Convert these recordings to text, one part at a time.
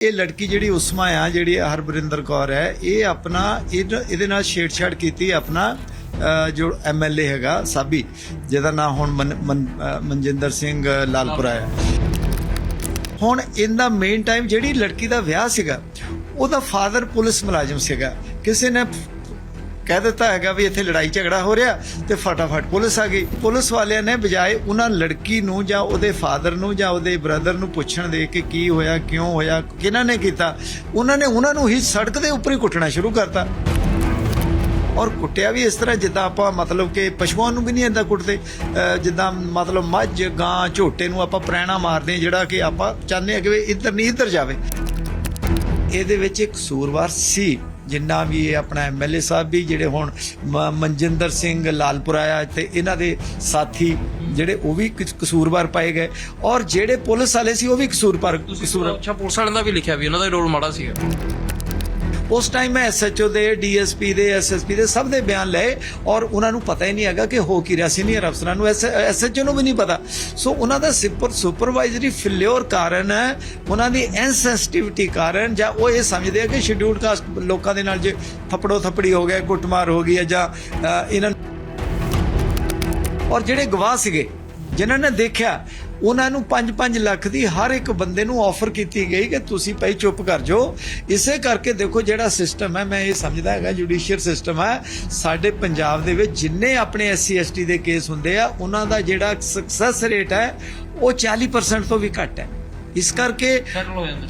ਇਹ ਲੜਕੀ ਜਿਹੜੀ ਉਸਮਾ ਆ ਜਿਹੜੀ ਹਰਬਰਿੰਦਰ ਕੌਰ ਹੈ ਇਹ ਆਪਣਾ ਇਹਦੇ ਨਾਲ ਛੇੜਛਾੜ ਕੀਤੀ ਆਪਣਾ ਅਹ, ਜੋ ਐਮਐਲਏ ਹੈਗਾ ਸਾਬੀ ਜਿਹਦਾ ਨਾਮ ਹੁਣ ਮਨ- ਮਨ- ਮਨਜਿੰਦਰ ਸਿੰਘ ਲਾਲਪੁਰਾ ਹੈ। ਹੁਣ ਇਹਦਾ ਮੇਨ ਟਾਈਮ ਜਿਹੜੀ ਲੜਕੀ ਦਾ ਵਿਆਹ ਸੀਗਾ ਉਹਦਾ ਫਾਦਰ ਪੁਲਿਸ ਮੁਲਾਜ਼ਮ ਸੀਗਾ। ਕਿਸੇ ਨੇ ਕਹਿ ਦਿੱਤਾ ਹੈਗਾ ਵੀ ਇੱਥੇ ਲੜਾਈ ਝਗੜਾ ਹੋ ਰਿਹਾ ਤੇ ਫਟਾਫਟ ਪੁਲਿਸ ਆ ਗਈ। ਪੁਲਿਸ ਵਾਲਿਆਂ ਨੇ ਬਜਾਏ ਉਹਨਾਂ ਲੜਕੀ ਨੂੰ ਜਾਂ ਉਹਦੇ ਫਾਦਰ ਨੂੰ ਜਾਂ ਉਹਦੇ ਬ੍ਰਦਰ ਨੂੰ ਪੁੱਛਣ ਦੇ ਕਿ ਕੀ ਹੋਇਆ ਕਿਉਂ ਹੋਇਆ ਕਿਹਨਾਂ ਨੇ ਕੀਤਾ ਉਹਨਾਂ ਨੇ ਉਹਨਾਂ ਨੂੰ ਹੀ ਸੜਕ ਦੇ ਉੱਪਰ ਹੀ ਕੁੱਟਣਾ ਸ਼ੁਰੂ ਕਰਤਾ। ਔਰ ਕੁੱਟਿਆ ਵੀ ਇਸ ਤਰ੍ਹਾਂ ਜਿੱਦਾਂ ਆਪਾਂ ਮਤਲਬ ਕਿ ਪਸ਼ੂਆਂ ਨੂੰ ਵੀ ਨਹੀਂ ਏਦਾਂ ਕੁੱਟਦੇ ਜਿੱਦਾਂ ਮਤਲਬ ਮੱਝ ਗਾਂ ਝੋਟੇ ਨੂੰ ਆਪਾਂ ਪ੍ਰੈਣਾ ਮਾਰਦੇ ਹਾਂ, ਜਿਹੜਾ ਕਿ ਆਪਾਂ ਚਾਹੁੰਦੇ ਹਾਂ ਕਿ ਵੀ ਇੱਧਰ ਨਹੀਂ ਇੱਧਰ ਜਾਵੇ। ਇਹਦੇ ਵਿੱਚ ਇੱਕ ਕਸੂਰਵਾਰ ਸੀ। ਜਿੰਨਾ ਵੀ ਇਹ ਆਪਣਾ ਐਮਐਲਏ ਸਾਹਿਬ ਵੀ ਜਿਹੜੇ ਹੁਣ ਮਨਜਿੰਦਰ ਸਿੰਘ ਲਾਲਪੁਰਾ ਆ ਤੇ ਇਹਨਾਂ ਦੇ ਸਾਥੀ ਜਿਹੜੇ ਉਹ ਵੀ ਕਸੂਰਵਾਰ ਪਾਏ ਗਏ। ਔਰ ਜਿਹੜੇ ਪੁਲਿਸ ਵਾਲੇ ਸੀ ਉਹ ਵੀ ਕਸੂਰਵਾਰ ਕਸੂਰ ਅੱਛਾ ਪੁਲਿਸ ਵਾਲਿਆਂ ਦਾ ਵੀ ਲਿਖਿਆ ਵੀ ਉਹਨਾਂ ਦਾ ਰੋਲ ਮਾੜਾ ਸੀਗਾ। ਉਸ ਟਾਈਮ ਮੈਂ ਐਸਐਚਓ ਦੇ ਡੀਐਸਪੀ ਦੇ ਐਸਐਸਪੀ ਦੇ ਸਭ ਦੇ ਬਿਆਨ ਲਏ ਔਰ ਉਹਨਾਂ ਨੂੰ ਪਤਾ ਹੀ ਨਹੀਂ ਹੈਗਾ ਕਿ ਹੋ ਕੀ ਰਿਹਾ। ਸੀਨੀਅਰ ਅਫਸਰਾਂ ਨੂੰ ਐਸਐਚਓ ਨੂੰ ਵੀ ਨਹੀਂ ਪਤਾ। ਸੋ ਉਹਨਾਂ ਦਾ ਸੁਪਰ ਸੁਪਰਵਾਈਜ਼ਰੀ ਫੇਲਿਓਰ ਕਾਰਨ ਉਹਨਾਂ ਦੀ ਇਨਸੈਂਸਿਟਿਵਿਟੀ ਕਾਰਨ ਜਾਂ ਉਹ ਇਹ ਸਮਝਦੇ ਆ ਕਿ ਸ਼ਡਿਊਲਡ ਕਾਸਟ ਲੋਕਾਂ ਦੇ ਨਾਲ ਜੇ ਥੱਪੜੋ ਥੱਪੜੀ ਹੋ ਗਿਆ ਕੁੱਟਮਾਰ ਹੋ ਗਈ ਹੈ ਜਾਂ ਅ, ਇਹਨਾਂ ਔਰ ਜਿਹੜੇ ਗਵਾਹ ਸੀਗੇ ਜਿਨ੍ਹਾਂ ਨੇ ਦੇਖਿਆ ਉਹਨਾਂ ਨੂੰ 5-5 ਲੱਖ ਦੀ ਹਰ ਇੱਕ ਬੰਦੇ ਨੂੰ ਆਫਰ ਕੀਤੀ ਗਈ ਕਿ ਤੁਸੀਂ ਭਾਈ ਚੁੱਪ ਕਰ ਜਾਓ। ਇਸੇ ਕਰਕੇ ਦੇਖੋ ਜਿਹੜਾ ਸਿਸਟਮ ਹੈ ਮੈਂ ਇਹ ਸਮਝਦਾ ਹੈਗਾ ਜੁਡੀਸ਼ੀਅਲ ਸਿਸਟਮ ਹੈ। ਸਾਡੇ ਪੰਜਾਬ ਦੇ ਵਿੱਚ ਜਿੰਨੇ ਆਪਣੇ ਐਸਸੀ ਐਸਟੀ ਦੇ ਕੇਸ ਹੁੰਦੇ ਆ ਉਹਨਾਂ ਦਾ ਜਿਹੜਾ ਸਕਸੈਸ ਰੇਟ ਹੈ ਉਹ 40% ਤੋਂ ਵੀ ਘੱਟ ਹੈ। ਇਸ ਕਰਕੇ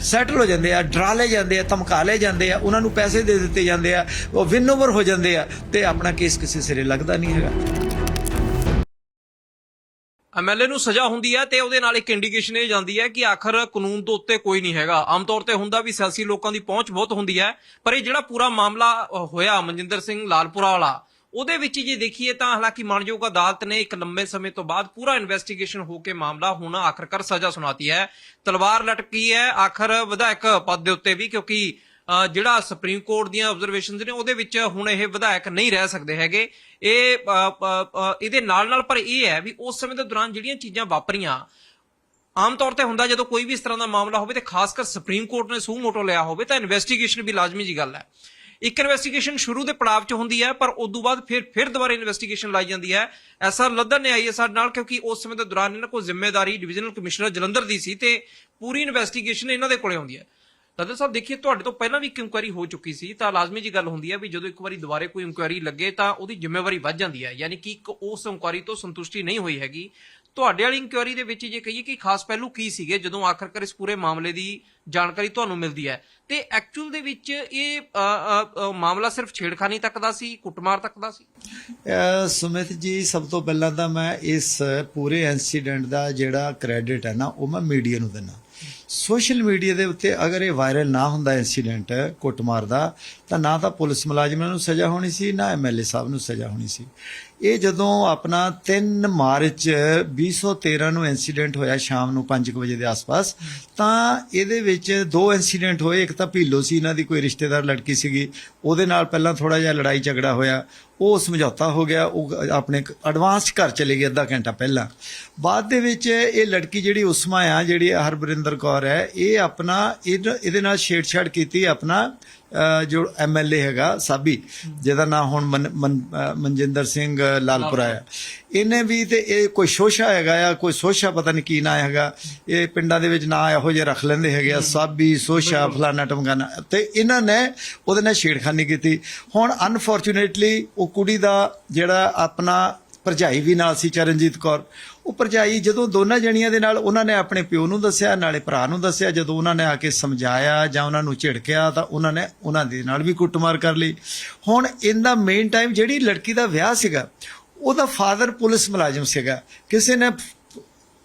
ਸੈਟਲ ਹੋ ਜਾਂਦਾ ਆ ਡਰਾ ਲਏ ਜਾਂਦੇ ਆ ਧਮਕਾ ਲਏ ਜਾਂਦੇ ਆ ਉਹਨਾਂ ਨੂੰ ਪੈਸੇ ਦੇ ਦਿੱਤੇ ਜਾਂਦੇ ਆ ਉਹ ਵਿਨ ਓਵਰ ਹੋ ਜਾਂਦੇ ਆ ਤੇ ਆਪਣਾ ਕੇਸ ਕਿਸੇ ਸਿਰੇ ਲੱਗਦਾ ਨਹੀਂ ਹੈਗਾ। ਐਮਐਲਏ ਨੂੰ ਸਜ਼ਾ ਹੁੰਦੀ ਹੈ ਤੇ ਉਹਦੇ ਨਾਲ ਇੱਕ ਇੰਡੀਕੇਸ਼ਨ ਇਹ ਜਾਂਦੀ ਹੈ ਕਿ ਆਖਰ ਕਾਨੂੰਨ ਤੋਂ ਉੱਤੇ ਕੋਈ ਨਹੀਂ ਹੈਗਾ। ਆਮ ਤੌਰ ਤੇ ਹੁੰਦਾ ਵੀ ਸਿਆਸੀ ਲੋਕਾਂ ਦੀ ਪਹੁੰਚ ਬਹੁਤ ਹੁੰਦੀ ਹੈ, ਪਰ ਇਹ ਜਿਹੜਾ ਪੂਰਾ ਮਾਮਲਾ ਹੋਇਆ ਮਨਜਿੰਦਰ ਸਿੰਘ ਲਾਲਪੁਰਾ ਵਾਲਾ, ਉਹਦੇ ਵਿੱਚ ਜੇ ਦੇਖੀਏ ਤਾਂ ਹਾਲਾਂਕਿ ਮਾਨਯੋਗ ਅਦਾਲਤ ਨੇ ਇੱਕ ਲੰਬੇ ਸਮੇਂ ਤੋਂ ਬਾਅਦ ਪੂਰਾ ਇਨਵੈਸਟੀਗੇਸ਼ਨ ਹੋ ਕੇ ਮਾਮਲਾ ਹੁਣ ਆਖਰਕਾਰ ਸਜ਼ਾ ਸੁਣਾਤੀ ਹੈ। ਤਲਵਾਰ ਲਟਕੀ ਹੈ, ਆਖਰ ਵਿਧਾਇਕ ਪਦ ਦੇ ਉੱਤੇ ਵੀ, ਕਿਉਂਕਿ ਜਿਹੜਾ ਸੁਪਰੀਮ ਕੋਰਟ ਦੀਆਂ ਆਬਜ਼ਰਵੇਸ਼ਨਸ ਨੇ, ਉਹਦੇ ਵਿੱਚ ਹੁਣ ਇਹ ਵਿਧਾਇਕ ਨਹੀਂ ਰਹਿ ਸਕਦੇ ਹੈਗੇ। ਇਹ ਇਹਦੇ ਨਾਲ ਨਾਲ ਪਰ ਇਹ ਹੈ ਵੀ ਉਸ ਸਮੇਂ ਦੇ ਦੌਰਾਨ ਜਿਹੜੀਆਂ ਚੀਜ਼ਾਂ ਵਾਪਰੀਆਂ, ਆਮ ਤੌਰ ਤੇ ਹੁੰਦਾ ਜਦੋਂ ਕੋਈ ਵੀ ਇਸ ਤਰ੍ਹਾਂ ਦਾ ਮਾਮਲਾ ਹੋਵੇ ਤੇ ਖਾਸ ਕਰ ਸੁਪਰੀਮ ਕੋਰਟ ਨੇ ਸੂ ਮੋਟੋ ਲਿਆ ਹੋਵੇ, ਤਾਂ ਇਨਵੈਸਟੀਗੇਸ਼ਨ ਵੀ ਲਾਜ਼ਮੀ ਜੀ ਗੱਲ ਹੈ। ਇੱਕ ਇਨਵੈਸਟੀਗੇਸ਼ਨ ਸ਼ੁਰੂ ਦੇ ਪੜਾਅ 'ਚ ਹੁੰਦੀ ਹੈ, ਪਰ ਉਸ ਤੋਂ ਬਾਅਦ ਫਿਰ ਫਿਰ ਦੁਬਾਰਾ ਇਨਵੈਸਟੀਗੇਸ਼ਨ ਲਾਈ ਜਾਂਦੀ ਹੈ। ਐਸਾ ਲੱਦਨ ਨੇ ਆਈ ਹੈ ਸਾਡੇ ਨਾਲ, ਕਿਉਂਕਿ ਉਸ ਸਮੇਂ ਦੇ ਦੌਰਾਨ ਇਹਨਾਂ ਕੋਲ ਜ਼ਿੰਮੇਵਾਰੀ ਡਿਵੀਜ਼ਨਲ ਕਮਿਸ਼ਨਰ ਜਲੰਧਰ ਦੀ ਸੀ ਤੇ ਪੂਰੀ ਇਨਵੈਸਟੀਗੇਸ਼ਨ ਇਹਨਾਂ ਦੇ ਕੋਲੇ ਹੁੰਦੀ ਹੈ। ਤਦੇ ਸਾਹਿਬ, ਦੇਖੀਏ, ਤੁਹਾਡੇ ਤੋਂ ਪਹਿਲਾਂ ਵੀ ਇੱਕ ਇਨਕੁਆਇਰੀ ਹੋ ਚੁੱਕੀ ਸੀ, ਤਾਂ ਲਾਜ਼ਮੀ ਜੀ ਗੱਲ ਹੁੰਦੀ ਹੈ ਵੀ ਜਦੋਂ ਇੱਕ ਵਾਰੀ ਦੁਬਾਰੇ ਕੋਈ ਇਨਕੁਆਇਰੀ ਲੱਗੇ ਤਾਂ ਉਹਦੀ ਜ਼ਿੰਮੇਵਾਰੀ ਵੱਧ ਜਾਂਦੀ ਹੈ ਯਾਨੀ ਕਿ ਉਸ ਇਨਕੁਆਇਰੀ ਤੋਂ ਸੰਤੁਸ਼ਟੀ ਨਹੀਂ ਹੋਈ ਹੈਗੀ। ਤੁਹਾਡੇ ਵਾਲੀ ਇਨਕੁਆਇਰੀ ਦੇ ਵਿੱਚ ਜੇ ਕਹੀਏ ਕਿ ਖਾਸ ਪਹਿਲੂ ਕੀ ਸੀਗੇ, ਜਦੋਂ ਆਖਰਕਾਰ ਇਸ ਪੂਰੇ ਮਾਮਲੇ ਦੀ ਜਾਣਕਾਰੀ ਤੁਹਾਨੂੰ ਮਿਲਦੀ ਹੈ। ਤੇ ਐਕਚੁਅਲ ਦੇ ਵਿੱਚ ਇਹ ਮਾਮਲਾ ਸਿਰਫ ਛੇੜਖਾਨੀ ਤੱਕ ਦਾ ਸੀ, ਕੁੱਟਮਾਰ ਤੱਕ ਦਾ ਸੀ? ਸੁਮਿਤ ਜੀ, ਸਭ ਤੋਂ ਪਹਿਲਾਂ ਤਾਂ ਮੈਂ ਇਸ ਪੂਰੇ ਇਨਸੀਡੈਂਟ ਦਾ ਜਿਹੜਾ ਕ੍ਰੈਡਿਟ ਹੈ ਨਾ, ਉਹ ਮੈਂ ਮੀਡੀਆ ਨੂੰ ਦਿੰਦਾ। ਸੋਸ਼ਲ ਮੀਡੀਆ ਦੇ ਉੱਤੇ ਅਗਰ ਇਹ ਵਾਇਰਲ ਨਾ ਹੁੰਦਾ ਇਨਸੀਡੈਂਟ ਕੁੱਟਮਾਰ ਦਾ, ਤਾਂ ਨਾ ਤਾਂ ਪੁਲਿਸ ਮੁਲਾਜ਼ਮਾਂ ਨੂੰ ਸਜ਼ਾ ਹੋਣੀ ਸੀ, ਨਾ ਐਮਐਲਏ ਸਾਹਿਬ ਨੂੰ ਸਜ਼ਾ ਹੋਣੀ ਸੀ। ਇਹ ਜਦੋਂ ਆਪਣਾ 3 ਮਾਰਚ 2013 ਨੂੰ ਇਨਸੀਡੈਂਟ ਹੋਇਆ ਸ਼ਾਮ ਨੂੰ 5 ਵਜੇ ਦੇ ਆਸ-ਪਾਸ, ਤਾਂ ਇਹਦੇ ਵਿੱਚ ਦੋ ਇਨਸੀਡੈਂਟ ਹੋਏ। ਇੱਕ ਤਾਂ ਭੀਲੋ ਸੀ, ਇਹਨਾਂ ਦੀ ਕੋਈ ਰਿਸ਼ਤੇਦਾਰ ਲੜਕੀ ਸੀਗੀ। ਉਹਦੇ ਨਾਲ ਪਹਿਲਾਂ ਥੋੜਾ ਜਿਹਾ ਲੜਾਈ ਝਗੜਾ ਹੋਇਆ ਉਹ ਸਮਝੌਤਾ ਹੋ ਗਿਆ ਉਹ ਆਪਣੇ ਐਡਵਾਂਸ ਘਰ ਚਲੇ ਗਈ ਅੱਧਾ ਘੰਟਾ ਪਹਿਲਾਂ। ਬਾਅਦ ਦੇ ਵਿੱਚ ਇਹ ਲੜਕੀ ਜਿਹੜੀ ਉਸਮਾ ਆ ਜਿਹੜੀ ਹਰਬਰਿੰਦਰ ਕੌਰ ਹੈ ਇਹ ਆਪਣਾ ਇਹਦੇ ਨਾਲ ਛੇੜਛਾੜ ਕੀਤੀ ਆਪਣਾ ਅਹ, ਜੋ ਐਮਐਲਏ ਹੈਗਾ ਸਾਬੀ ਜਿਹਦਾ ਨਾਮ ਹੁਣ ਮਨ- ਮਨ- ਮਨਜਿੰਦਰ ਸਿੰਘ ਲਾਲਪੁਰਾ ਹੈ। ਇਹਨੇ ਵੀ ਤੇ ਇਹ ਕੋਈ ਸ਼ੋਸ਼ਾ ਹੈਗਾ ਆ ਕੋਈ ਸੋਸ਼ਾ ਪਤਾ ਨਹੀਂ ਕੀ ਨਾਂ ਹੈਗਾ। ਇਹ ਪਿੰਡਾਂ ਦੇ ਵਿੱਚ ਨਾਂ ਇਹੋ ਜਿਹੇ ਰੱਖ ਲੈਂਦੇ ਹੈਗੇ ਆ ਸਾਬੀ ਸੋਸ਼ਾ ਫਲਾਨਾ ਟਮਗਾਨਾ। ਤੇ ਇਹਨਾਂ ਨੇ ਉਹਦੇ ਨਾਲ ਛੇੜਖਾਨੀ ਕੀਤੀ। ਹੁਣ ਅਨਫੋਰਚੂਨੇਟਲੀ ਉਹ ਕੁੜੀ ਦਾ ਜਿਹੜਾ ਆਪਣਾ ਭਰਜਾਈ ਵੀ ਨਾਲ ਸੀ ਚਰਨਜੀਤ ਕੌਰ ਉਹ ਭਰਜਾਈ ਜਦੋਂ ਦੋਨਾਂ ਜਣੀਆਂ ਦੇ ਨਾਲ ਉਹਨਾਂ ਨੇ ਆਪਣੇ ਪਿਓ ਨੂੰ ਦੱਸਿਆ ਨਾਲੇ ਭਰਾ ਨੂੰ ਦੱਸਿਆ ਜਦੋਂ ਉਹਨਾਂ ਨੇ ਆ ਕੇ ਸਮਝਾਇਆ ਜਾਂ ਉਹਨਾਂ ਨੂੰ ਝਿੜਕਿਆ ਤਾਂ ਉਹਨਾਂ ਨੇ ਉਹਨਾਂ ਦੇ ਨਾਲ ਵੀ ਕੁੱਟਮਾਰ ਕਰ ਲਈ। ਹੁਣ ਇਹਦਾ ਮੇਨ ਟਾਈਮ ਜਿਹੜੀ ਲੜਕੀ ਦਾ ਵਿਆਹ ਸੀਗਾ ਉਹਦਾ ਫਾਦਰ ਪੁਲਿਸ ਮੁਲਾਜ਼ਮ ਸੀਗਾ। ਕਿਸੇ ਨੇ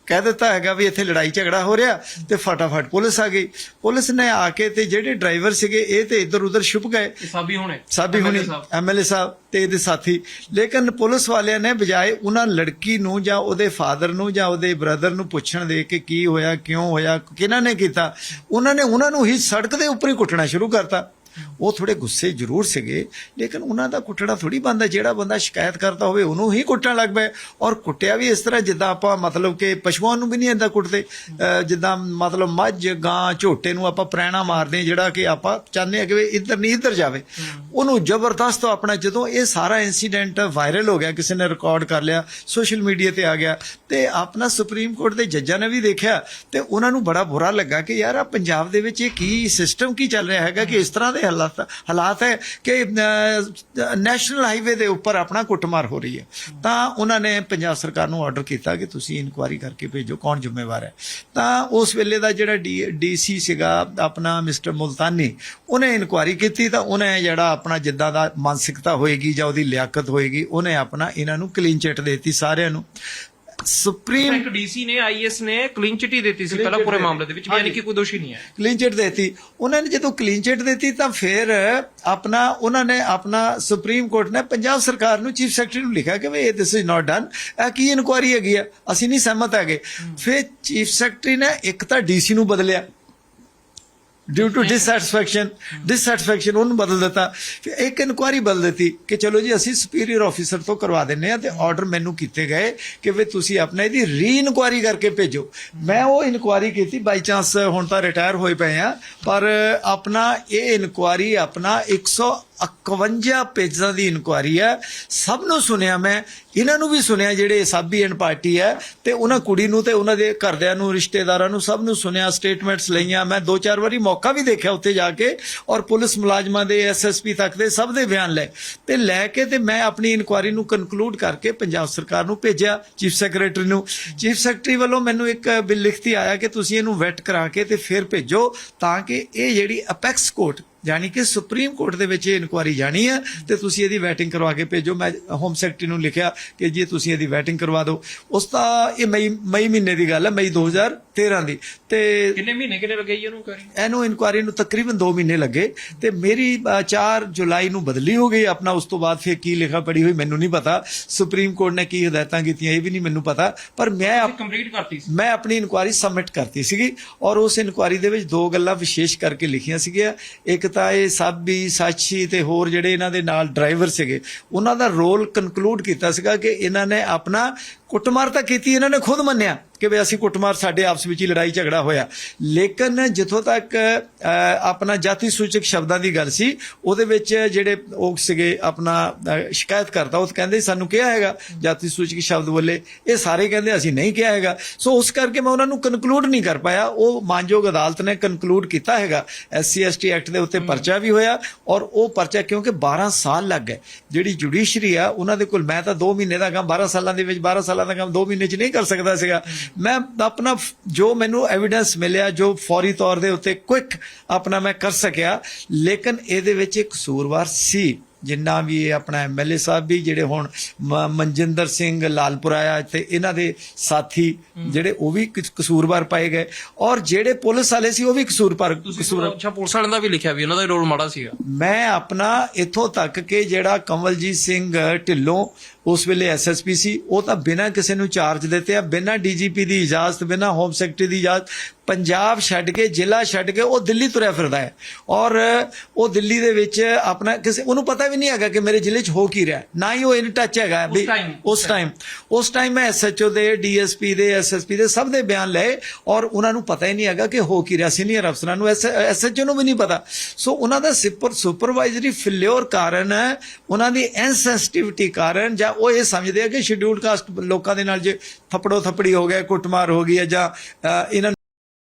ਕਹਿ ਦਿੱਤਾ ਹੈਗਾ ਵੀ ਇੱਥੇ ਲੜਾਈ ਝਗੜਾ ਹੋ ਰਿਹਾ ਤੇ ਫਟਾਫਟ ਪੁਲਿਸ ਆ ਗਈ। ਪੁਲਿਸ ਨੇ ਆ ਕੇ ਤੇ ਜਿਹੜੇ ਡਰਾਈਵਰ ਸੀਗੇ ਇਹ ਤੇ ਇੱਧਰ ਉੱਧਰ ਛੁਪ ਗਏ। ਸਾਬੀ ਹੋਣੇ। ਸਾਬੀ ਹੁਣੀ ਐਮਐਲਏ ਸਾਹਿਬ ਤੇ ਇਹਦੇ ਸਾਥੀ। ਲੇਕਿਨ ਪੁਲਿਸ ਵਾਲਿਆਂ ਨੇ ਬਜਾਏ ਉਹਨਾਂ ਲੜਕੀ ਨੂੰ ਜਾਂ ਉਹਦੇ ਫਾਦਰ ਨੂੰ ਜਾਂ ਉਹਦੇ ਬ੍ਰਦਰ ਨੂੰ ਪੁੱਛਣ ਦੇ ਕਿ ਕੀ ਹੋਇਆ ਕਿਉਂ ਹੋਇਆ ਕਿਹਨਾਂ ਨੇ ਕੀਤਾ ਉਹਨਾਂ ਨੇ ਉਹਨਾਂ ਨੂੰ ਹੀ ਸੜਕ ਦੇ ਉੱਪਰ ਹੀ ਕੁੱਟਣਾ ਸ਼ੁਰੂ ਕਰਤਾ। ਉਹ ਥੋੜੇ ਗੁੱਸੇ ਜ਼ਰੂਰ ਸੀਗੇ ਲੇਕਿਨ ਉਹਨਾਂ ਦਾ ਕੁੱਟਣਾ ਥੋੜੀ ਬੰਦਾ ਜਿਹੜਾ ਬੰਦਾ ਸ਼ਿਕਾਇਤ ਕਰਦਾ ਹੋਵੇ ਉਹਨੂੰ ਹੀ ਕੁੱਟਣ ਲੱਗ ਪਏ। ਔਰ ਕੁੱਟਿਆ ਵੀ ਇਸ ਤਰ੍ਹਾਂ ਜਿੱਦਾਂ ਆਪਾਂ ਮਤਲਬ ਕਿ ਪਸ਼ੂਆਂ ਨੂੰ ਵੀ ਨਹੀਂ ਏਦਾਂ ਕੁੱਟਦੇ ਜਿੱਦਾਂ ਮਤਲਬ ਮੱਝ ਗਾਂ ਝੋਟੇ ਨੂੰ ਆਪਾਂ ਪ੍ਰੈਣਾ ਮਾਰਦੇ ਜਿਹੜਾ ਕਿ ਆਪਾਂ ਚਾਹੁੰਦੇ ਹਾਂ ਕਿ ਵੀ ਇੱਧਰ ਨਹੀਂ ਇੱਧਰ ਜਾਵੇ। ਉਹਨੂੰ ਜ਼ਬਰਦਸਤ ਆਪਣਾ ਜਦੋਂ ਇਹ ਸਾਰਾ ਇਨਸੀਡੈਂਟ ਵਾਇਰਲ ਹੋ ਗਿਆ ਕਿਸੇ ਨੇ ਰਿਕਾਰਡ ਕਰ ਲਿਆ ਸੋਸ਼ਲ ਮੀਡੀਆ ਤੇ ਆ ਗਿਆ ਤੇ ਆਪਣਾ ਸੁਪਰੀਮ ਕੋਰਟ ਦੇ ਜੱਜਾਂ ਨੇ ਵੀ ਦੇਖਿਆ ਤੇ ਉਹਨਾਂ ਨੂੰ ਬੜਾ ਬੁਰਾ ਲੱਗਾ ਕਿ ਯਾਰ ਆ ਪੰਜਾਬ ਦੇ ਵਿੱਚ ਇਹ ਕੀ ਸਿਸਟਮ ਕੀ ਚੱਲ ਰਿਹਾ ਹੈਗਾ ਕਿ ਇਸ ਤਰ੍ਹਾਂ ਦੇ ਹਾਲਾਤ ਹਾਲਾਤ ਹੈ ਕਿ ਨੈਸ਼ਨਲ ਹਾਈਵੇ ਦੇ ਉੱਪਰ ਆਪਣਾ ਕੁੱਟਮਾਰ ਹੋ ਰਹੀ ਹੈ। ਤਾਂ ਉਹਨਾਂ ਨੇ ਪੰਜਾਬ ਸਰਕਾਰ ਨੂੰ ਆਰਡਰ ਕੀਤਾ ਕਿ ਤੁਸੀਂ ਇਨਕੁਆਇਰੀ ਕਰਕੇ ਭੇਜੋ, ਕੌਣ ਜ਼ਿੰਮੇਵਾਰ ਹੈ। ਤਾਂ ਉਸ ਵੇਲੇ ਦਾ ਜਿਹੜਾ ਡੀਸੀ ਸੀਗਾ, ਆਪਣਾ ਮਿਸਟਰ ਮੁਲਤਾਨੀ, ਉਹਨੇ ਇਨਕੁਆਇਰੀ ਕੀਤੀ ਤਾਂ ਉਹਨੇ ਜਿਹੜਾ ਆਪਣਾ ਜਿੱਦਾਂ ਦਾ ਮਾਨਸਿਕਤਾ ਹੋਏਗੀ ਜਾਂ ਉਹਦੀ ਲਿਆਕਤ ਹੋਏਗੀ, ਉਹਨੇ ਆਪਣਾ ਇਹਨਾਂ ਨੂੰ ਕਲੀਨ ਚਿੱਟ ਦੇਤੀ ਸਾਰਿਆਂ ਨੂੰ। ਸੁਪਰੀਮ ਇੱਕ ਡੀਸੀ ਨੇ ਆਈਐਸ ਨੇ ਕਲੀਨ ਚਿੱਟੀ ਦਿੱਤੀ ਸੀ ਪਹਿਲਾਂ ਪੂਰੇ ਮਾਮਲੇ ਦੇ ਵਿੱਚ ਯਾਨੀ ਕਿ ਕੋਈ ਦੋਸ਼ੀ ਨਹੀਂ ਹੈ। ਕਲੀਨ ਚਿਟ ਦੇਤੀ। ਉਹਨਾਂ ਨੇ ਜਦੋਂ ਕਲੀਨ ਚਿਟ ਦਿੱਤੀ ਤਾਂ ਫਿਰ ਆਪਣਾ ਉਹਨਾਂ ਨੇ ਆਪਣਾ ਸੁਪਰੀਮ ਕੋਰਟ ਨੇ ਪੰਜਾਬ ਸਰਕਾਰ ਨੂੰ ਚੀਫ ਸੈਕਟਰੀ ਨੂੰ ਲਿਖਿਆ ਕਿ ਵੀ ਇਹ ਦਿਸ ਇਜ਼ ਨਾਟ ਡਨ ਇਹ ਕੀ ਇਨਕੁਆਰੀ ਹੈਗੀ ਆ? ਅਸੀਂ ਨਹੀਂ ਸਹਿਮਤ ਹੈਗੇ। ਫਿਰ ਚੀਫ ਸੈਕਟਰੀ ਨੇ ਇੱਕ ਤਾਂ ਡੀਸੀ ਨੂੰ ਬਦਲਿਆ। ਡਿਊ ਟੂ ਡਿਸਸੈਟੀਸਫੈਕਸ਼ਨ ਡਿਸਸੈਟੀਸਫੈਕਸ਼ਨ ਉਹਨੂੰ ਬਦਲ ਦਿੱਤਾ। ਫਿਰ ਇੱਕ ਇਨਕੁਆਰੀ ਬਦਲ ਦਿੱਤੀ ਕਿ ਚਲੋ ਜੀ ਅਸੀਂ ਸੁਪੀਰੀਅਰ ਆਫੀਸਰ ਤੋਂ ਕਰਵਾ ਦਿੰਨੇ ਆ ਤੇ ਆਰਡਰ ਮੈਨੂੰ ਕੀਤੇ ਗਏ ਕਿ ਵੀ ਤੁਸੀਂ ਆਪਣਾ ਇਹਦੀ ਰੀ ਇਨਕੁਆਰੀ ਕਰਕੇ ਭੇਜੋ। ਮੈਂ ਉਹ ਇਨਕੁਆਰੀ ਕੀਤੀ ਬਾਈ ਚਾਂਸ ਹੁਣ ਤਾਂ ਰਿਟਾਇਰ ਹੋਏ ਪਏ ਆ ਪਰ ਆਪਣਾ ਇਹ ਇਨਕੁਆਰੀ ਆਪਣਾ 151 ਪੇਜਾਂ ਦੀ ਇਨਕੁਆਰੀ ਹੈ। ਸਭ ਨੂੰ ਸੁਣਿਆ ਮੈਂ, ਇਹਨਾਂ ਨੂੰ ਵੀ ਸੁਣਿਆ ਜਿਹੜੇ ਸਾਬੀ ਐਂਡ ਪਾਰਟੀ ਹੈ ਤੇ ਉਹਨਾਂ ਕੁੜੀ ਨੂੰ ਤੇ ਉਹਨਾਂ ਦੇ ਘਰਦਿਆਂ ਨੂੰ, ਰਿਸ਼ਤੇਦਾਰਾਂ ਨੂੰ ਸਭ ਨੂੰ ਸੁਣਿਆ ਸਟੇਟਮੈਂਟਸ ਲਈਆਂ। ਮੈਂ ਦੋ ਚਾਰ ਵਾਰੀ ਮੌਕਾ ਵੀ ਦੇਖਿਆ ਉੱਥੇ ਜਾ ਕੇ ਔਰ ਪੁਲਿਸ ਮੁਲਾਜ਼ਮਾਂ ਦੇ ਐਸਐਸਪੀ ਤੱਕ ਦੇ ਸਭ ਦੇ ਬਿਆਨ ਲਏ। ਤੇ ਲੈ ਕੇ ਤੇ ਮੈਂ ਆਪਣੀ ਇਨਕੁਆਰੀ ਨੂੰ ਕਨਕਲੂਡ ਕਰਕੇ ਪੰਜਾਬ ਸਰਕਾਰ ਨੂੰ ਭੇਜਿਆ, ਚੀਫ ਸੈਕਟਰੀ ਨੂੰ। ਚੀਫ ਸੈਕਟਰੀ ਵੱਲੋਂ ਮੈਨੂੰ ਇੱਕ ਬਿੱਲ ਲਿਖਤੀ ਆਇਆ ਕਿ ਤੁਸੀਂ ਇਹਨੂੰ ਵੈਟ ਕਰਾ ਕੇ ਤੇ ਫਿਰ ਭੇਜੋ ਤਾਂ ਕਿ ਇਹ ਜਿਹੜੀ ਅਪੈਕਸ ਕੋਰਟ ਯਾਨੀ ਕਿ ਸੁਪਰੀਮ ਕੋਰਟ ਦੇ ਵਿੱਚ ਇਹ ਇਨਕੁਆਰੀ ਜਾਣੀ ਹੈ ਤੇ ਤੁਸੀਂ ਇਹਦੀ ਵੈਟਿੰਗ ਕਰਵਾ ਕੇ ਭੇਜੋ। ਮੈਂ ਹੋਮ ਸੈਕਟਰੀ ਨੂੰ ਲਿਖਿਆ ਕਿ ਜੀ ਤੁਸੀਂ ਇਹਦੀ ਵੈਟਿੰਗ ਕਰਵਾ ਦਿਓ। ਉਸ ਦਾ ਇਹ ਮਈ ਮਈ ਮਹੀਨੇ ਦੀ ਗੱਲ ਹੈ ਮਈ 2013 ਦੀ। ਤੇ ਕਿੰਨੇ ਮਹੀਨੇ ਕਿੰਨੇ ਲੱਗੇ ਇਹਨੂੰ ਕਰੀ ਇਹਨੂੰ ਇਨਕੁਆਰੀ ਨੂੰ ਤਕਰੀਬਨ 2 ਮਹੀਨੇ ਲੱਗੇ। ਤੇ ਮੇਰੀ ਅ, 4 ਜੁਲਾਈ ਨੂੰ ਬਦਲੀ ਹੋ ਗਈ ਆਪਣਾ। ਉਸ ਤੋਂ ਬਾਅਦ ਫਿਰ ਕੀ ਲਿਖਾ ਪੜੀ ਹੋਈ ਮੈਨੂੰ ਨਹੀਂ ਪਤਾ। ਸੁਪਰੀਮ ਕੋਰਟ ਨੇ ਕੀ ਹਦਾਇਤਾਂ ਕੀਤੀਆਂ ਇਹ ਵੀ ਨਹੀਂ ਮੈਨੂੰ ਪਤਾ। ਪਰ ਮੈਂ ਕੰਪਲੀਟ ਕਰਤੀ ਸੀ। ਮੈਂ ਆਪਣੀ ਇਨਕੁਆਰੀ ਸਬਮਿਟ ਕਰਤੀ ਸੀਗੀ। ਔਰ ਉਸ ਇਨਕੁਆਰੀ ਦੇ ਵਿੱਚ ਦੋ ਗੱਲਾਂ ਵਿਸ਼ੇਸ਼ ਕਰਕੇ ਲਿਖੀਆਂ ਸੀਗੀਆਂ। ਇੱਕ ਤਾਂ ਇਹ ਸਾਬੀ ਸਾਚੀ ਤੇ ਹੋਰ ਜਿਹੜੇ ਇਹਨਾਂ ਦੇ ਨਾਲ ਡਰਾਈਵਰ ਸੀਗੇ, ਉਹਨਾਂ ਦਾ ਰੋਲ ਕਨਕਲੂਡ ਕੀਤਾ ਸੀਗਾ ਕਿ ਇਹਨਾਂ ਨੇ ਆਪਣਾ ਕੁੱਟਮਾਰ ਤਾਂ ਕੀਤੀ, ਇਹਨਾਂ ਨੇ ਖੁਦ ਮੰਨਿਆ। ਕਿ ਵੀ ਅਸੀਂ ਕੁੱਟਮਾਰ ਸਾਡੇ ਆਪਸ ਵਿੱਚ ਹੀ ਲੜਾਈ ਝਗੜਾ ਹੋਇਆ। ਲੇਕਿਨ ਜਿੱਥੋਂ ਤੱਕ ਆਪਣਾ ਜਾਤੀ ਸੂਚਕ ਸ਼ਬਦਾਂ ਦੀ ਗੱਲ ਸੀ ਉਹਦੇ ਵਿੱਚ ਜਿਹੜੇ ਉਹ ਸੀਗੇ ਆਪਣਾ ਸ਼ਿਕਾਇਤ ਕਰਤਾ। ਉਹ ਕਹਿੰਦੇ ਸਾਨੂੰ ਕਿਹਾ ਹੈਗਾ ਜਾਤੀ ਸੂਚਕ ਸ਼ਬਦ ਬੋਲੇ। ਇਹ ਸਾਰੇ ਕਹਿੰਦੇ ਅਸੀਂ ਨਹੀਂ ਕਿਹਾ ਹੈਗਾ। ਸੋ ਉਸ ਕਰਕੇ ਮੈਂ ਉਹਨਾਂ ਨੂੰ ਕਨਕਲੂਡ ਨਹੀਂ ਕਰ ਪਾਇਆ। ਉਹ ਮਾਨਯੋਗ ਅਦਾਲਤ ਨੇ ਕਨਕਲੂਡ ਕੀਤਾ ਹੈਗਾ। ਐਸਸੀ ਐਸਟੀ ਐਕਟ ਦੇ ਉੱਤੇ ਪਰਚਾ ਵੀ ਹੋਇਆ ਔਰ ਉਹ ਪਰਚਾ ਕਿਉਂਕਿ 12 ਸਾਲ ਲੱਗ ਗਏ। ਜਿਹੜੀ ਜੁਡੀਸ਼ਰੀ ਆ ਉਹਨਾਂ ਦੇ ਕੋਲ ਮੈਂ ਤਾਂ 2 ਮਹੀਨੇ ਦਾ ਕੰਮ 12 ਸਾਲਾਂ ਦੇ ਵਿੱਚ 12 ਸਾਲਾਂ ਦਾ ਕੰਮ 2 ਮਹੀਨੇ 'ਚ ਨਹੀਂ ਕਰ ਸਕਦਾ ਸੀਗਾ। ਮੈਂ ਆਪਣਾ ਜੋ ਮੈਨੂੰ ਐਵੀਡੈਂਸ ਮਿਲਿਆ ਜੋ ਫੌਰੀ ਤੌਰ ਦੇ ਉੱਤੇ ਕੁਇਕ ਆਪਣਾ ਮੈਂ ਕਰ ਸਕਿਆ ਲੇਕਿਨ ਇਹਦੇ ਵਿੱਚ ਇੱਕ ਕਸੂਰਵਾਰ ਸੀ ਜਿੰਨਾ ਵੀ ਇਹ ਆਪਣਾ ਐਮਐਲਏ ਸਾਹਿਬ ਵੀ ਜਿਹੜੇ ਹੁਣ ਮਨਜਿੰਦਰ ਸਿੰਘ ਲਾਲਪੁਰਾ ਆ ਤੇ ਇਹਨਾਂ ਦੇ ਸਾਥੀ ਜਿਹੜੇ ਉਹ ਵੀ ਕਿਸ- ਕਸੂਰਵਾਰ ਪਾਏ ਗਏ। ਔਰ ਜਿਹੜੇ ਪੁਲਿਸ ਵਾਲੇ ਸੀ ਉਹ ਵੀ ਕਸੂਰਵਾਰ ਕਸੂਰ ਅੱਛਾ ਪੁਲਿਸ ਵਾਲਿਆਂ ਦਾ ਵੀ ਲਿਖਿਆ ਵੀ ਉਹਨਾਂ ਦਾ ਰੋਲ ਮਾੜਾ ਸੀਗਾ। ਮੈਂ ਆਪਣਾ ਇੱਥੋਂ ਤੱਕ ਕਿ ਜਿਹੜਾ ਕਮਲਜੀਤ ਸਿੰਘ ਢਿੱਲੋਂ ਉਸ ਵੇਲੇ ਐਸਐਸਪੀ ਸੀ। ਉਹ ਤਾਂ ਬਿਨਾਂ ਕਿਸੇ ਨੂੰ ਚਾਰਜ ਦਿੱਤੇ ਆ ਬਿਨਾਂ ਡੀਜੀਪੀ ਦੀ ਇਜਾਜ਼ਤ ਬਿਨਾਂ ਹੋਮ ਸੈਕਟਰੀ ਦੀ ਇਜਾਜ਼ਤ ਪੰਜਾਬ ਛੱਡ ਕੇ ਜ਼ਿਲ੍ਹਾ ਛੱਡ ਕੇ ਉਹ ਦਿੱਲੀ ਤੁਰਿਆ ਫਿਰਦਾ ਹੈ। ਔਰ ਉਹ ਦਿੱਲੀ ਦੇ ਵਿੱਚ ਆਪਣਾ ਕਿਸੇ ਉਹਨੂੰ ਪਤਾ ਵੀ ਨਹੀਂ ਹੈਗਾ ਕਿ ਮੇਰੇ ਜ਼ਿਲ੍ਹੇ 'ਚ ਹੋ ਕੀ ਰਿਹਾ ਨਾ ਹੀ ਉਹ ਇਨ ਟੱਚ ਹੈਗਾ ਵੀ ਉਸ ਟਾਈਮ ਉਸ ਟਾਈਮ ਮੈਂ ਐਸਐਚਓ ਦੇ ਡੀਐਸਪੀ ਦੇ ਐਸਐਸਪੀ ਦੇ ਸਭ ਦੇ ਬਿਆਨ ਲਏ ਔਰ ਉਹਨਾਂ ਨੂੰ ਪਤਾ ਹੀ ਨਹੀਂ ਹੈਗਾ ਕਿ ਹੋ ਕੀ ਰਿਹਾ। ਸੀਨੀਅਰ ਅਫਸਰਾਂ ਨੂੰ ਐਸਐਚਓ ਨੂੰ ਵੀ ਨਹੀਂ ਪਤਾ। ਸੋ ਉਹਨਾਂ ਦਾ ਸੁਪਰ ਸੁਪਰਵਾਈਜ਼ਰੀ ਫੇਲਿਓਰ ਕਾਰਨ ਉਹਨਾਂ ਦੀ ਇਨਸੈਂਸਿਟਿਵਿਟੀ ਕਾਰਨ ਜਾਂ ਉਹ ਇਹ ਸਮਝਦੇ ਆ ਕਿ ਸ਼ਡਿਊਲਡ ਕਾਸਟ ਲੋਕਾਂ ਦੇ ਨਾਲ ਜੇ ਥੱਪੜੋ ਥੱਪੜੀ ਹੋ ਗਿਆ, ਕੁੱਟਮਾਰ ਹੋ ਗਈ ਹੈ ਜਾਂ ਇਹਨਾਂ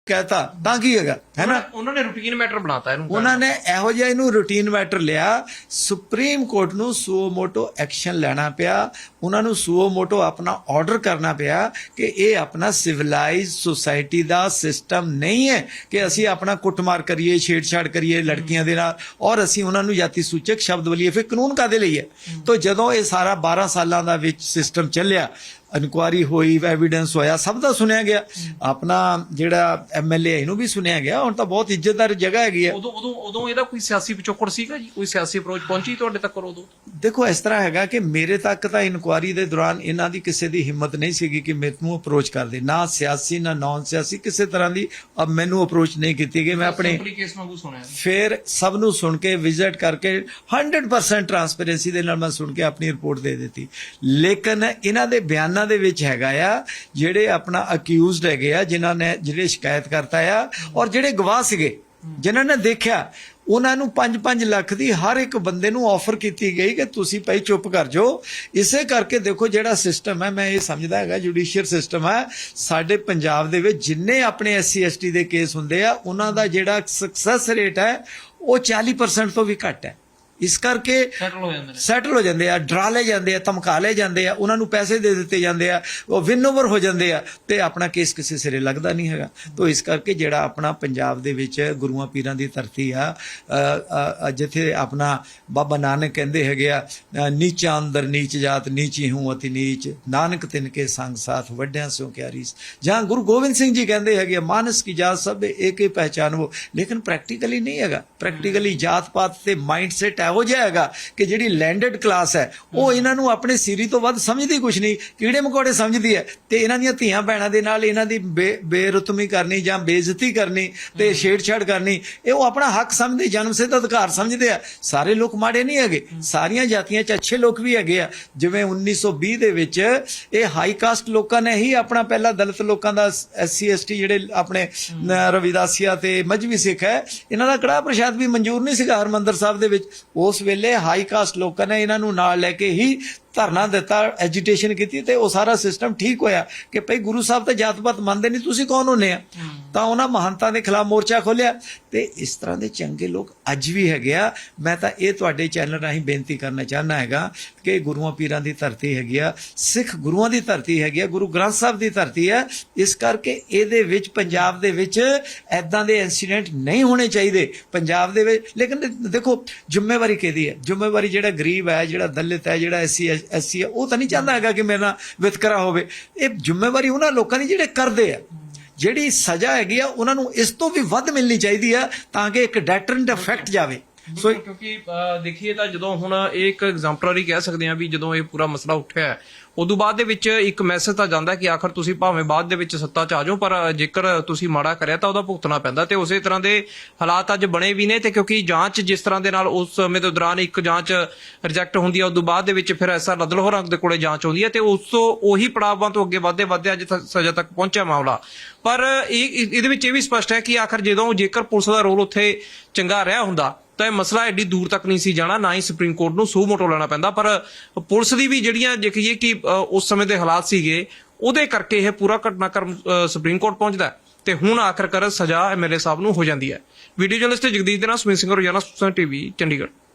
ਕਹਤਾ ਤਾਂ ਕੀ ਹੈਗਾ? ਹੈ ਨਾ? ਉਹਨਾਂ ਨੇ ਰੂਟੀਨ ਮੈਟਰ ਬਣਾਤਾ ਇਹਨੂੰ ਉਹਨਾਂ ਨੇ ਇਹੋ ਜਿਹਾ ਇਹਨੂੰ ਰੂਟੀਨ ਮੈਟਰ ਲਿਆ ਸੁਪਰੀਮ ਕੋਰਟ ਨੂੰ ਸੂਓ ਮੋਟੋ ਐਕਸ਼ਨ ਲੈਣਾ ਪਿਆ ਉਹਨਾਂ ਨੂੰ ਸੂਓ ਮੋਟੋ ਆਪਣਾ ਆਰਡਰ ਕਰਨਾ ਪਿਆ ਕਿ ਇਹ ਆਪਣਾ ਸਿਵਲਾਈਜ਼ ਸੁਸਾਇਟੀ ਦਾ ਸਿਸਟਮ ਨਹੀਂ ਹੈ ਕਿ ਅਸੀਂ ਆਪਣਾ ਕੁੱਟਮਾਰ ਕਰੀਏ ਛੇੜਛਾੜ ਕਰੀਏ ਲੜਕੀਆਂ ਦੇ ਨਾਲ ਔਰ ਅਸੀਂ ਉਹਨਾਂ ਨੂੰ ਜਾਤੀ ਸੂਚਕ ਸ਼ਬਦ ਬੋਲੀਏ ਫਿਰ ਕਾਨੂੰਨ ਕਾਦੇ ਲਈ ਹੈ? ਤੋਂ ਜਦੋਂ ਇਹ ਸਾਰਾ 12 ਸਾਲਾਂ ਦਾ ਵਿੱਚ ਸਿਸਟਮ ਚੱਲਿਆ ਇਨਕੁਆਰੀ ਹੋਈ ਐਵੀਡੈਂਸ ਹੋਇਆ ਸਭ ਦਾ ਸੁਣਿਆ ਗਿਆ। ਆਪਣਾ ਜਿਹੜਾ ਐਮਐਲਏ ਇਹਨੂੰ ਵੀ ਸੁਣਿਆ ਗਿਆ। ਹੁਣ ਤਾਂ ਬਹੁਤ ਇੱਜ਼ਤਦਾਰ ਜਗ੍ਹਾ ਹੈਗੀ ਹੈ ਉਦੋਂ ਉਦੋਂ ਉਦੋਂ ਇਹਦਾ ਕੋਈ ਸਿਆਸੀ ਪਿਛੋਕੜ ਸੀਗਾ ਜੀ? ਕੋਈ ਸਿਆਸੀ ਅਪਰੋਚ ਪਹੁੰਚੀ ਤੁਹਾਡੇ ਤੱਕ ਉਦੋਂ? ਦੇਖੋ ਇਸ ਤਰ੍ਹਾਂ ਹੈਗਾ ਕਿ ਮੇਰੇ ਤੱਕ ਤਾਂ ਇਨਕੁਆਰੀ ਦੇ ਦੌਰਾਨ ਇਹਨਾਂ ਦੀ ਕਿਸੇ ਦੀ ਹਿੰਮਤ ਨਹੀਂ ਸੀਗੀ ਕਿ ਮੈਨੂੰ ਅਪਰੋਚ ਕਰਦੇ। ਨਾ ਸਿਆਸੀ ਨਾ ਨਾਨ ਸਿਆਸੀ ਕਿਸੇ ਤਰ੍ਹਾਂ ਦੀ ਅਬ ਮੈਨੂੰ ਅਪਰੋਚ ਨਹੀਂ ਕੀਤੀ ਗਈ। ਮੈਂ ਆਪਣੇ ਸਿੰਪਲੀ ਕੇਸ ਵਾਂਗੂ ਸੁਣਿਆ ਫਿਰ ਸਭ ਨੂੰ ਸੁਣ ਕੇ ਵਿਜ਼ਿਟ ਕਰਕੇ 100% ਟਰਾਂਸਪੇਰੈਂਸੀ ਦੇ ਨਾਲ ਮੈਂ ਸੁਣ ਕੇ ਆਪਣੀ ਰਿਪੋਰਟ ਦੇ ਦਿੱਤੀ। ਲੇਕਿਨ ਇਹਨਾਂ ਦੇ ਬਿਆਨਾਂ ਦੇ ਵਿੱਚ ਹੈਗਾ ਆ, ਜਿਹੜੇ ਆਪਣਾ ਅਕਿਊਜ਼ਡ ਹੈਗੇ ਆ, ਜਿਨ੍ਹਾਂ ਨੇ ਜਿਹੜੇ ਸ਼ਿਕਾਇਤ ਕਰਤਾ ਆ ਔਰ ਜਿਹੜੇ ਗਵਾਹ ਸੀਗੇ, ਜਿਨ੍ਹਾਂ ਨੇ ਦੇਖਿਆ, ਉਹਨਾਂ ਨੂੰ 5-5 ਲੱਖ ਦੀ ਹਰ ਇੱਕ ਬੰਦੇ ਨੂੰ ਆਫਰ ਕੀਤੀ ਗਈ ਕਿ ਤੁਸੀਂ ਭਾਈ ਚੁੱਪ ਕਰ ਜਾਓ। ਇਸੇ ਕਰਕੇ ਦੇਖੋ ਜਿਹੜਾ ਸਿਸਟਮ ਹੈ, ਮੈਂ ਇਹ ਸਮਝਦਾ ਹੈਗਾ ਜੁਡੀਸ਼ੀਅਲ ਸਿਸਟਮ ਹੈ, ਸਾਡੇ ਪੰਜਾਬ ਦੇ ਵਿੱਚ ਜਿੰਨੇ ਆਪਣੇ ਐਸਸੀ ਐਸਟੀ ਦੇ ਕੇਸ ਹੁੰਦੇ ਆ, ਉਹਨਾਂ ਦਾ ਜਿਹੜਾ ਸਕਸੈਸ ਰੇਟ ਹੈ, ਉਹ 40% ਤੋਂ ਵੀ ਘੱਟ ਹੈ। ਇਸ ਕਰਕੇ ਸੈਟਲ ਹੋ ਜਾਂਦੇ ਨੇ। ਸੈਟਲ ਹੋ ਜਾਂਦੇ ਆ ਡਰਾ ਲਏ ਜਾਂਦੇ ਆ ਧਮਕਾ ਲਏ ਜਾਂਦੇ ਆ ਉਹਨਾਂ ਨੂੰ ਪੈਸੇ ਦੇ ਦਿੱਤੇ ਜਾਂਦੇ ਆ ਉਹ ਵਿਨ ਓਵਰ ਹੋ ਜਾਂਦੇ ਆ ਤੇ ਆਪਣਾ ਕੇਸ ਕਿਸੇ ਸਿਰੇ ਲੱਗਦਾ ਨਹੀਂ ਹੈਗਾ। ਤੋਂ ਇਸ ਕਰਕੇ ਜਿਹੜਾ ਆਪਣਾ ਪੰਜਾਬ ਦੇ ਵਿੱਚ ਗੁਰੂਆਂ ਪੀਰਾਂ ਦੀ ਧਰਤੀ ਆ ਜਿੱਥੇ ਆਪਣਾ ਬਾਬਾ ਨਾਨਕ ਕਹਿੰਦੇ ਹੈਗੇ ਆ ਨੀਚਾਂ ਅੰਦਰ ਨੀਚ ਜਾਤ ਨੀਚੀ ਹੂੰ ਅਤੀ ਨੀਚ ਨਾਨਕ ਤਿਨ ਕੇ ਸੰਗ ਸਾਥ ਵੱਡਿਆਂ ਸਿਓ ਕਿਆ ਰੀਸ ਜਾਂ ਗੁਰੂ ਗੋਬਿੰਦ ਸਿੰਘ ਜੀ ਕਹਿੰਦੇ ਹੈਗੇ ਆ, ਮਾਨਸ ਕੀ ਜਾਤ ਸਭ ਏਕੇ ਪਹਿਚਾਨਵੋ ਲੇਕਿਨ ਪ੍ਰੈਕਟੀਕਲੀ ਨਹੀਂ ਹੈਗਾ। ਪ੍ਰੈਕਟੀਕਲੀ ਜਾਤ ਪਾਤ ਤੇ ਮਾਈਂਡ ਸੈਟ ਇਹੋ ਜਿਹਾ ਹੈਗਾ ਕਿ ਜਿਹੜੀ ਲੈਂਡਡ ਕਲਾਸ ਹੈ ਉਹ ਇਹਨਾਂ ਨੂੰ ਆਪਣੇ ਸਿਰੀ ਤੋਂ ਵੱਧ ਸਮਝਦੀ ਕੁਝ ਨਹੀਂ ਕੀੜੇ ਮਕੌੜੇ ਸਮਝਦੀ ਹੈ ਤੇ ਇਹਨਾਂ ਦੀਆਂ ਧੀਆਂ ਭੈਣਾਂ ਦੇ ਨਾਲ ਇਹਨਾਂ ਦੀ ਬੇਰੁਤਮੀ ਕਰਨੀ ਜਾਂ ਬੇਇੱਜ਼ਤੀ ਕਰਨੀ ਤੇ ਛੇੜਛਾੜ ਕਰਨੀ ਇਹ ਉਹ ਆਪਣਾ ਹੱਕ ਸਮਝਦੇ ਜਨਮ ਸਿੱਧ ਅਧਿਕਾਰ ਸਮਝਦੇ ਆ। ਸਾਰੇ ਲੋਕ ਮਾੜੇ ਨਹੀਂ ਹੈਗੇ ਸਾਰੀਆਂ ਜਾਤੀਆਂ 'ਚ ਅੱਛੇ ਲੋਕ ਵੀ ਹੈਗੇ ਆ। ਜਿਵੇਂ 1920 ਦੇ ਵਿੱਚ ਇਹ ਹਾਈ ਕਾਸਟ ਲੋਕਾਂ ਨੇ ਹੀ ਆਪਣਾ ਪਹਿਲਾ ਦਲਿਤ ਲੋਕਾਂ ਦਾ ਐਸਸੀ ਐਸਟੀ ਜਿਹੜੇ ਆਪਣੇ ਰਵਿਦਾਸੀਆ ਤੇ ਮਜਬੀ ਸਿੱਖ ਹੈ ਇਹਨਾਂ ਦਾ ਕੜਾਹ ਪ੍ਰਸ਼ਾਦ ਵੀ ਮਨਜ਼ੂਰ ਨਹੀਂ ਸੀਗਾ ਹਰਮੰਦਰ ਸਾਹਿਬ ਦੇ ਵਿੱਚ। ਉਸ ਵੇਲੇ ਹਾਈ ਕਾਸਟ ਲੋਕਾਂ ਨੇ ਇਹਨਾਂ ਨੂੰ ਨਾਲ ਲੈ ਕੇ ਹੀ ਧਰਨਾ ਦਿੱਤਾ ਐਜੀਟੇਸ਼ਨ ਕੀਤੀ ਤੇ ਉਹ ਸਾਰਾ ਸਿਸਟਮ ਠੀਕ ਹੋਇਆ ਕਿ ਭਈ ਗੁਰੂ ਸਾਹਿਬ ਤਾਂ ਜਾਤ-ਪਾਤ ਮੰਨਦੇ ਨਹੀਂ ਤੁਸੀਂ ਕੌਣ ਹੁੰਨੇ ਆ? ਤਾਂ ਉਹਨਾਂ ਮਹੰਤਾਂ ਦੇ ਖਿਲਾਫ ਮੋਰਚਾ ਖੋਲਿਆ ਤੇ ਇਸ ਤਰ੍ਹਾਂ ਦੇ ਚੰਗੇ ਲੋਕ ਅੱਜ ਵੀ ਹੈਗੇ ਆ। ਮੈਂ ਤਾਂ ਇਹ ਤੁਹਾਡੇ ਚੈਨਲ ਰਾਹੀਂ ਬੇਨਤੀ ਕਰਨਾ ਚਾਹੁੰਦਾ ਹੈਗਾ ਕਿ ਗੁਰੂਆਂ ਪੀਰਾਂ ਦੀ ਧਰਤੀ ਹੈਗੀ ਆ ਸਿੱਖ ਗੁਰੂਆਂ ਦੀ ਧਰਤੀ ਹੈਗੀ ਆ ਗੁਰੂ ਗ੍ਰੰਥ ਸਾਹਿਬ ਦੀ ਧਰਤੀ ਹੈ ਇਸ ਕਰਕੇ ਇਹਦੇ ਵਿੱਚ ਪੰਜਾਬ ਦੇ ਵਿੱਚ ਐਦਾਂ ਦੇ ਇਨਸੀਡੈਂਟ ਨਹੀਂ ਹੋਣੇ ਚਾਹੀਦੇ। ਪੰਜਾਬ ਦੇ ਵਿੱਚ ਲੇਕਿਨ ਦੇਖੋ ਜ਼ਿੰਮੇਵਾਰੀ ਕਿਹਦੀ ਹੈ? ਜ਼ਿੰਮੇਵਾਰੀ ਜਿਹੜਾ ਗਰੀਬ ਹੈ ਜਿਹੜਾ ਦਲਿਤ ਹੈ ਜਿਹੜਾ ਐਸਸੀ ਐਸਸੀ ਹੈ ਉਹ ਤਾਂ ਨਹੀਂ ਚਾਹੁੰਦਾ ਹੈਗਾ ਕਿ ਮੇਰੇ ਨਾਲ ਵਿਤਕਰਾ ਹੋਵੇ। ਇਹ ਜ਼ਿੰਮੇਵਾਰੀ ਉਹਨਾਂ ਲੋਕਾਂ ਦੀ ਜਿਹੜੇ ਕਰਦੇ ਆ। ਜਿਹੜੀ ਸਜ਼ਾ ਹੈਗੀ ਆ, ਉਹਨਾਂ ਨੂੰ ਇਸ ਤੋਂ ਵੀ ਵੱਧ ਮਿਲਣੀ ਚਾਹੀਦੀ ਆ ਤਾਂ ਕਿ ਇੱਕ ਡੈਟਰੈਂਟ ਇਫੈਕਟ ਜਾਵੇ। ਸੋ ਕਿਉਂਕਿ ਦੇਖੀਏ ਤਾਂ ਜਦੋਂ ਹੁਣ ਇਹ ਇੱਕ ਐਗਜ਼ਾਮਪਲਰੀ ਕਹਿ ਸਕਦੇ ਆ ਵੀ ਜਦੋਂ ਇਹ ਪੂਰਾ ਮਸਲਾ ਉੱਠਿਆ ਉਦੋਂ ਬਾਅਦ ਦੇ ਵਿੱਚ ਇੱਕ ਮੈਸੇਜ ਤਾਂ ਜਾਂਦਾ ਕਿ ਆਖਰ ਤੁਸੀਂ ਭਾਵੇਂ ਬਾਅਦ ਦੇ ਵਿੱਚ ਸੱਤਾ 'ਚ ਆ ਜਾਓ, ਪਰ ਜੇਕਰ ਤੁਸੀਂ ਮਾੜਾ ਕਰਿਆ ਤਾਂ ਉਹਦਾ ਭੁਗਤਣਾ ਪੈਂਦਾ ਤੇ ਉਸੇ ਤਰ੍ਹਾਂ ਦੇ ਹਾਲਾਤ ਅੱਜ ਬਣੇ ਵੀ ਨੇ ਤੇ ਕਿਉਂਕਿ ਜਾਂਚ ਜਿਸ ਤਰ੍ਹਾਂ ਦੇ ਨਾਲ ਉਸ ਸਮੇਂ ਦੇ ਦੌਰਾਨ ਇੱਕ ਜਾਂਚ ਰਿਜੈਕਟ ਹੁੰਦੀ ਹੈ, ਉਦੋਂ ਬਾਅਦ ਦੇ ਵਿੱਚ ਫਿਰ ਐਸਾ ਲਦਲ ਹੋਰਾਂ ਦੇ ਕੋਲੇ ਜਾਂਚ ਆਉਂਦੀ ਹੈ ਤੇ ਉਸ ਤੋਂ ਉਹੀ ਪੜਾਵਾਂ ਤੋਂ ਅੱਗੇ ਵਧਦੇ ਵਧਦੇ ਅੱਜ ਸਜ਼ਾ ਤੱਕ ਪਹੁੰਚਿਆ ਮਾਮਲਾ। ਪਰ ਇਹ- ਇਹਦੇ ਵਿੱਚ ਇਹ ਵੀ ਸਪਸ਼ਟ ਹੈ ਕਿ ਆਖਰ ਜਦੋਂ ਜੇਕਰ ਪੁਲਿਸ ਦਾ ਰੋਲ ਉੱਥੇ ਚੰਗਾ ਰਿਹਾ ਹੁੰਦਾ ਤਾਂ ਇਹ ਮਸਲਾ ਐਡੀ ਦੂਰ ਤੱਕ ਨਹੀਂ ਸੀ ਜਾਣਾ, ਨਾ ਹੀ ਸੁਪਰੀਮ ਕੋਰਟ ਨੂੰ ਸੂ ਮੋਟੋ ਲੈਣਾ ਪੈਂਦਾ, ਪਰ ਪੁਲਿਸ ਦੀ ਵੀ ਜਿਹੜੀਆਂ ਦੇਖੀਏ ਕਿ ਉਸ ਸਮੇਂ ਦੇ ਹਾਲਾਤ ਸੀਗੇ, ਉਹਦੇ ਕਰਕੇ ਇਹ ਪੂਰਾ ਘਟਨਾਕ੍ਰਮ ਸੁਪਰੀਮ ਕੋਰਟ ਪਹੁੰਚਦਾ ਤੇ ਹੁਣ ਆਖਰਕਾਰ ਸਜ਼ਾ ਐਮਐਲਏ ਸਾਹਿਬ ਨੂੰ ਹੋ ਜਾਂਦੀ ਹੈ। ਵੀਡੀਓ ਜਰਨਲਿਸਟ ਜਗਦੀਸ਼ ਦੇ ਨਾਲ ਸੁਮਿਤ ਸਿੰਘ ਰੋਜ਼ਾਨਾ ਸੁਪਰ ਟੀਵੀ, ਚੰਡੀਗੜ੍ਹ।